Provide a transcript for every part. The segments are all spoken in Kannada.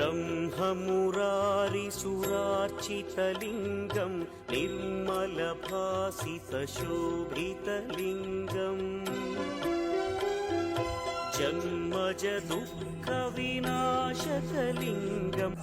ब्रह्ममुरारिसुरार्चितलिङ्गं निर्मलभासितशोभितलिङ्गम् जन्मजदुःखविनाशकलिङ्गम्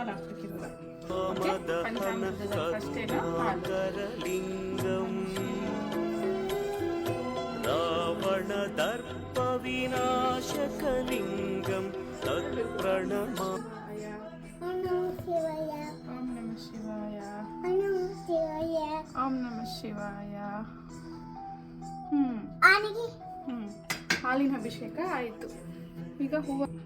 ಹಾಲು ಲಿಂಗಂ ರಾವಣ ದರ್ಪ ವಿನಾಶಕಲಿಂಗಂ. ತತ್ ಪ್ರಣಮ. ಓಂ ಶಿವಾಯ. ಹ್ಮ್. ಹಾಲಿನ ಅಭಿಷೇಕ ಆಯಿತು. ಈಗ ಹೂವು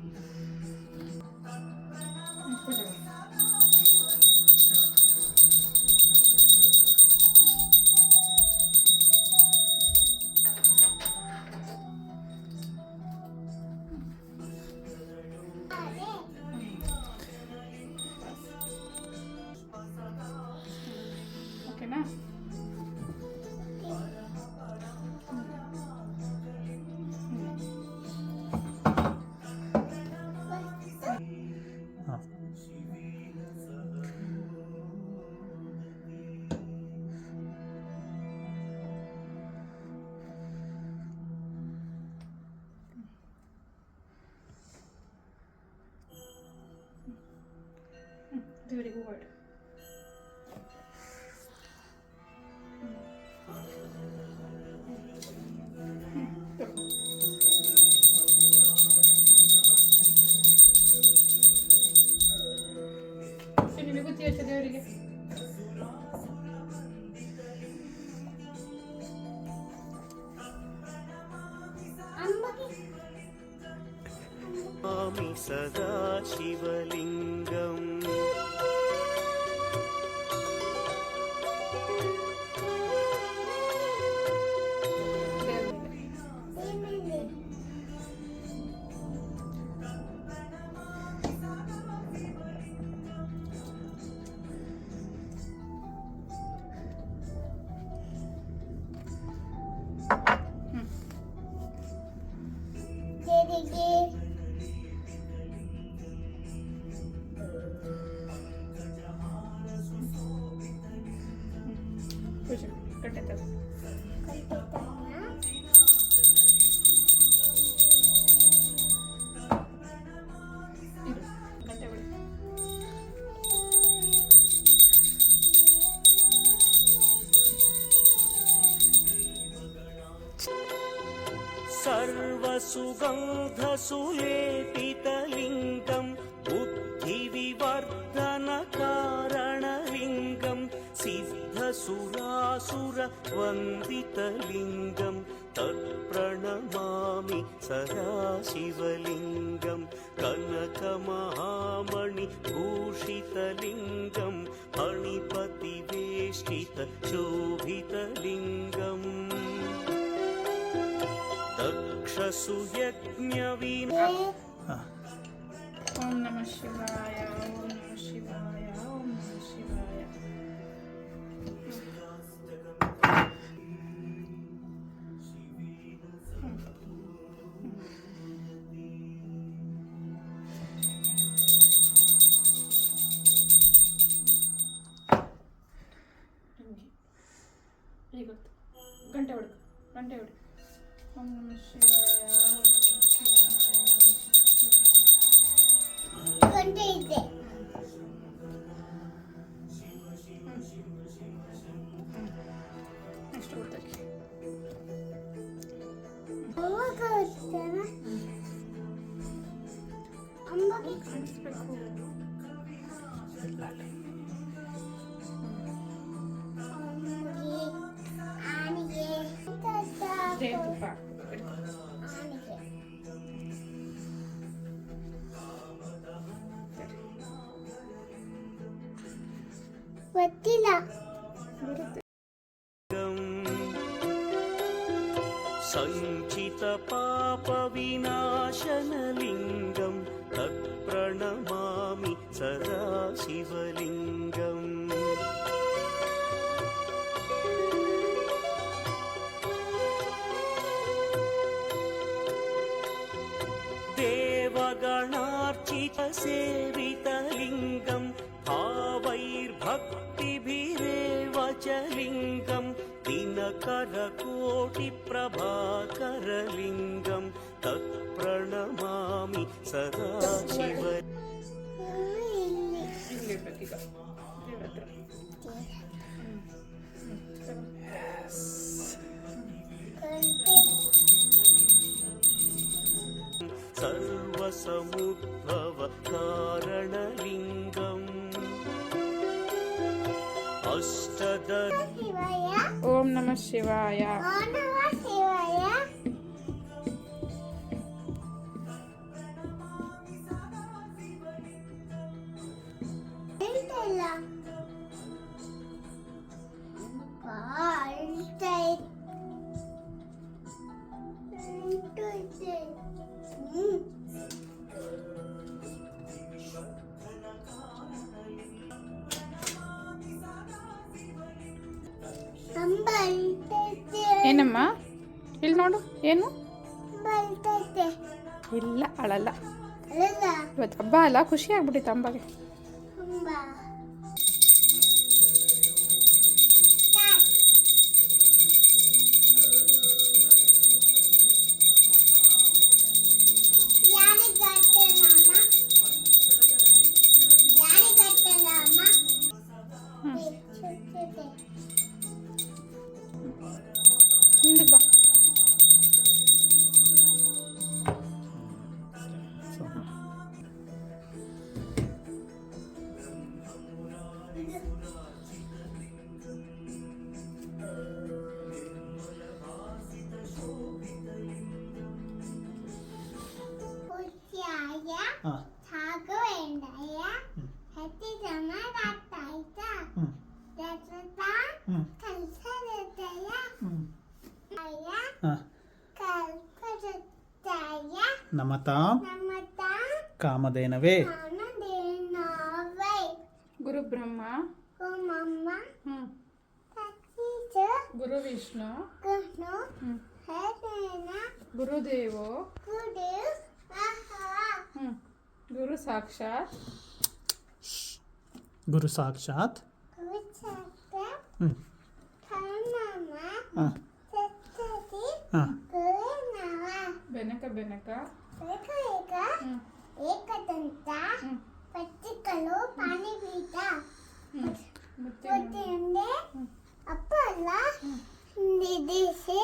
the reward. सदा शिवलिङ्गम् పూజ కట్టేద్దాం सर्वसुगन्धसुलेपितलिङ्ग सुरवन्दितलिङ्गं तत्प्रणमामि सदाशिवलिङ्गं कनकमहामणिभूषितलिङ्गं हणिपतिवेष्टितशोभितलिङ्गम् दक्षसुयज्ञविना ॐ नमः शिवाय ॐ नमः शिवाय। ಗಂಟೆ ಹೊಡ್ಕು ಗಂಟೆ ಹೊಡ್ಕು ಓಂ ನಮಃ ಶಿವಾಯ ಓಂ ನಮಃ ಶಿವಾಯ ಓಂ ನಮಃ ಶಿವಾಯ ಗಂಟೆ ಇದೆ Ortaya ufak. ಗೊತ್ತಿಲ್ಲ ಸಂಚಿತ ಪಾಪ ವಿನಾಶನಲಿಂಗಂ ತತ್ಪ್ರಣಮಾಮಿ ಸದಾ ಶಿವಲಿಂಗ करकोटिप्रभाकरलिङ्गं तत्प्रणमामि सदा शिव सर्वसमुद्भव कारणलिङ्गम् अष्टद シワや。ಏನು? ಇಲ್ಲ ಅಳಲ್ಲ. ಇವತ್ತು ಹಬ್ಬ ಅಲ್ಲ ಖುಷಿ ಆಗ್ಬಿಟ್ಟಿತ್ತು ಅಂಬಗೆ ಹಿಂದಕ್ಕೆ ಸ್ಟಾರ್ಟ್ ನಮತ ಕಾಮಧೇನವೇ. ಗುರು ಬ್ರಹ್ಮ. ಗುರು ವಿಷ್ಣು. ಗುರುದೇವೋ. ಗುರು ಸಾಕ್ಷಾತ್. ಗುರು ಸಾಕ್ಷಾತ್. ಬೆನಕ ಬೆನಕ. ಏಕದಂತ ಪಚ್ಚಿಕಲು ಪಾನಿಪೀಠ ಗೊತ್ತಿಂದೆ ಅಪ್ಪ ಅಲ್ಲ ದಿದಿಸಿ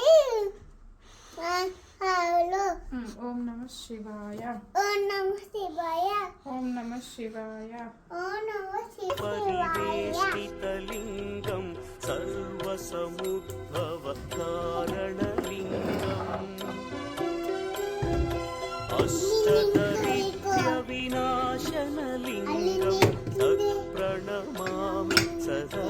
ಅವಳು ಓಂ ನಮ ಶಿವಾಯ ಓಂ ನಮ ಶಿವಾಯ ಓಂ ನಮ ಶಿವಾಯ ಓಂ ನಮ ಶಿವಾಯ ಸರ್ವ ಸಮುದ್ಭವ ಕಾರಣಲಿಂಗಂ कारणलिङ्गम् अष्टदरिद्रविनाशनलिङ्गं तत्प्रणमामि सदा